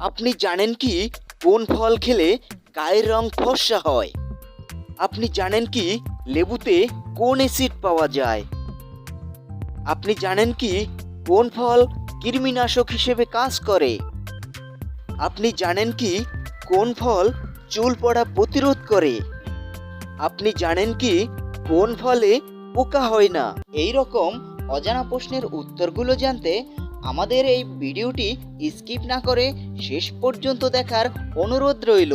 আপনি জানেন কি কোন ফল খেলে গায়ের রং ফর্সা হয়? আপনি জানেন কি লেবুতে কোন অ্যাসিড পাওয়া যায়? আপনি জানেন কি কোন ফল কৃমিনাশক হিসেবে কাজ করে? আপনি জানেন কি কোন ফল চুল পড়া প্রতিরোধ করে? আপনি জানেন কি কোন ফলে পোকা হয় না? এই রকম অজানা প্রশ্নের উত্তরগুলো জানতে আমাদের এই ভিডিওটি স্কিপ না করে শেষ পর্যন্ত দেখার অনুরোধ রইল।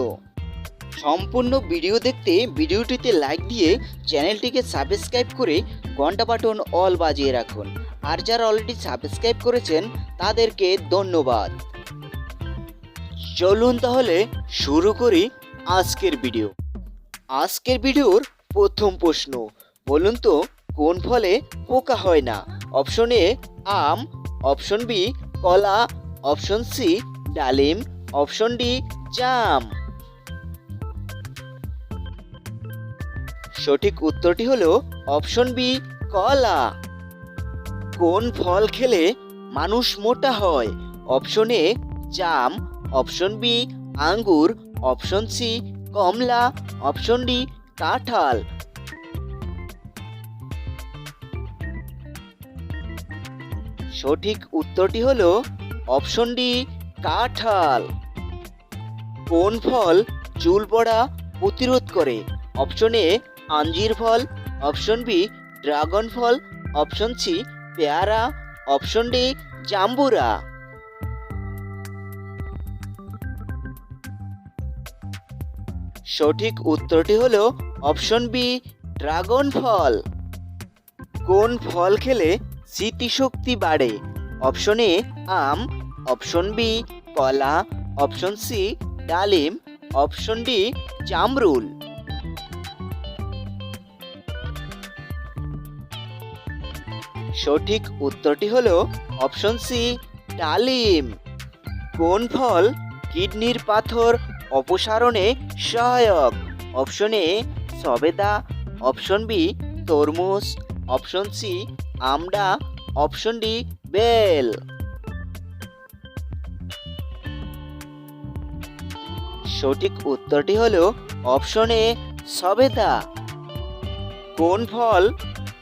সম্পূর্ণ ভিডিও দেখতে ভিডিওটিতে লাইক দিয়ে চ্যানেলটিকে সাবস্ক্রাইব করে ঘণ্টা বাটন অল বাজিয়ে রাখুন। আর যারা অলরেডি সাবস্ক্রাইব করেছেন, তাদেরকে ধন্যবাদ। চলুন তাহলে শুরু করি আজকের ভিডিও। আজকের ভিডিওর প্রথম প্রশ্ন, বলুন তো কোন ফলে পোকা হয় না? অপশন এ, আম অপশন বি কলা। অপশন সি ডালিম। অপশন ডি জাম। সঠিক উত্তরটি হলো অপশন বি কলা। কোন ফল খেলে মানুষ মোটা হয়? অপশন এ জাম। অপশন বি আঙ্গুর। অপশন সি কমলা। অপশন ডি কাঁঠাল। সঠিক উত্তরটি হলো অপশন ডি, কাঁঠাল। কোন ফল চুল পড়া প্রতিরোধ করে? অপশন এ, আঞ্জির ফল। অপশন বি, ড্রাগন ফল। অপশন সি, পেয়ারা। অপশন ডি, জাম্বুরা। সঠিক উত্তরটি হলো অপশন বি, ড্রাগন ফল। কোন ফল খেলে স্মৃতিশক্তি বাড়ে। অপশন এ আম। অপশন বি কলা। অপশন সি ডালিম। অপশন ডি জামরুল। সঠিক উত্তরটি হল অপশন সি ডালিম। কোন ফল কিডনির পাথর অপসারণে সহায়ক? অপশন এ সবেদা। অপশন বি তরমুজ। অপশন সি আমডা অপশন ডি বেল সঠিক উত্তরটি হলো অপশন এ সবেদা। কোন ফল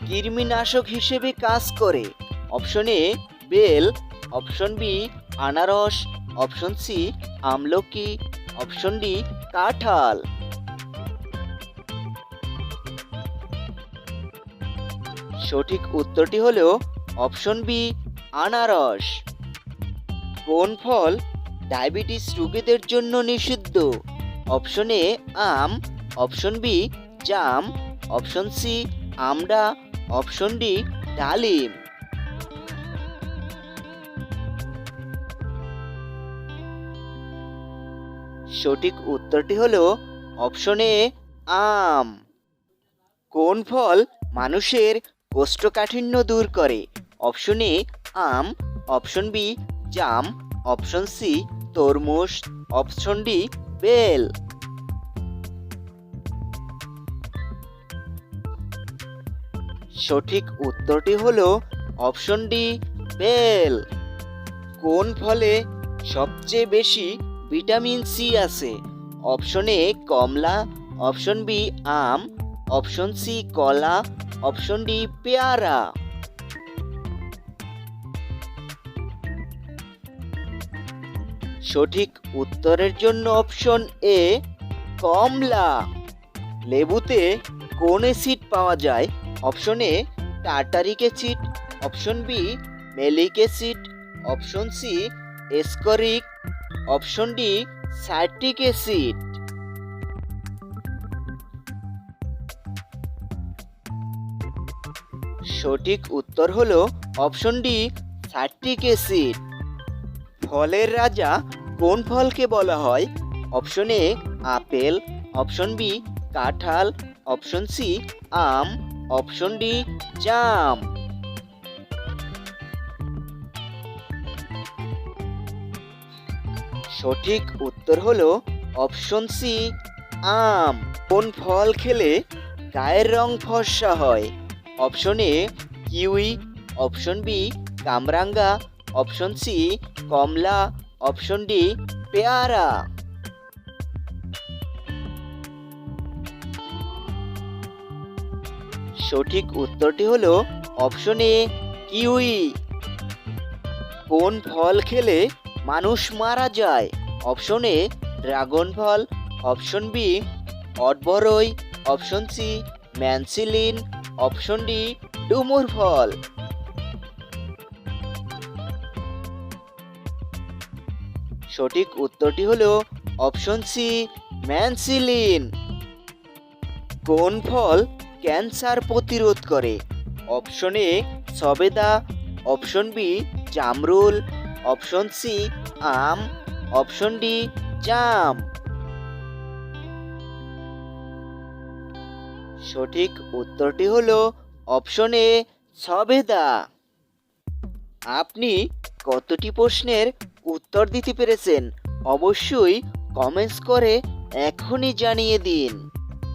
কৃমিনাশক হিসেবে কাজ করে? অপশন এ বেল অপশন বি আনারস. অপশন সি আমলকি. অপশন ডি কাঁঠাল। সঠিক উত্তরটি হলো অপশন বি, আনারস। কোন ফল ডায়াবেটিস রোগীদের জন্য নিষিদ্ধ? অপশন এ, আম। অপশন বি, জাম। অপশন সি, আমডা। অপশন ডি, ডালিম। সঠিক উত্তরটি হলো অপশন এ, আম। কোন ফল মানুষের কোষ্ঠকাঠিন্য দূর করে। অপশন এ, আম। অপশন বি, জাম। অপশন সি, তরমুজ। অপশন ডি, বেল। সঠিক উত্তরটি হল অপশন ডি, বেল। কোন ফলে সবচেয়ে বেশি ভিটামিন সি আছে? অপশন এ, কমলা। অপশন বি, আম। অপশন সি কলা অপশন ডি পেয়ারা সঠিক উত্তরের জন্য অপশন এ কমলা। লেবুতে কোন অ্যাসিড পাওয়া যায়? Option A tartaric acid option B malic acid option C ascorbic. Option D citric acid সঠিক উত্তর হলো অপশন ডি সাইট্রিক অ্যাসিড ফলের রাজা কোন ফলকে বলা হয়? Option A apple. Option B কাঁঠাল। অপশন সি আম। অপশন ডি জাম। সঠিক উত্তর হলো অপশন সি আম। কোন ফল খেলে গায়ের রং ফর্সা হয়? Option A kiwi, option B কামরাঙ্গা, অপশন সি কমলা, অপশন ডি পেয়ারা। সঠিক উত্তরটি হলো অপশন এ কিউই। কোন ফল খেলে মানুষ মারা যায়? অপশন এ ড্রাগন ফল, option B অটবরই, option C manchineel option D ডুমুর ফল সঠিক উত্তরটি হল অপশন সি ম্যানসিলিন কোন ফল ক্যান্সার প্রতিরোধ করে? অপশন এ সবেদা. অপশন বি জামরুল. অপশন সি আম. অপশন ডি জাম। সঠিক উত্তরটি হল অপশন এ, সবেদা। আপনি কতটি প্রশ্নের উত্তর দিতে পেরেছেন? অবশ্যই কমেন্টস করে এখনই জানিয়ে দিন।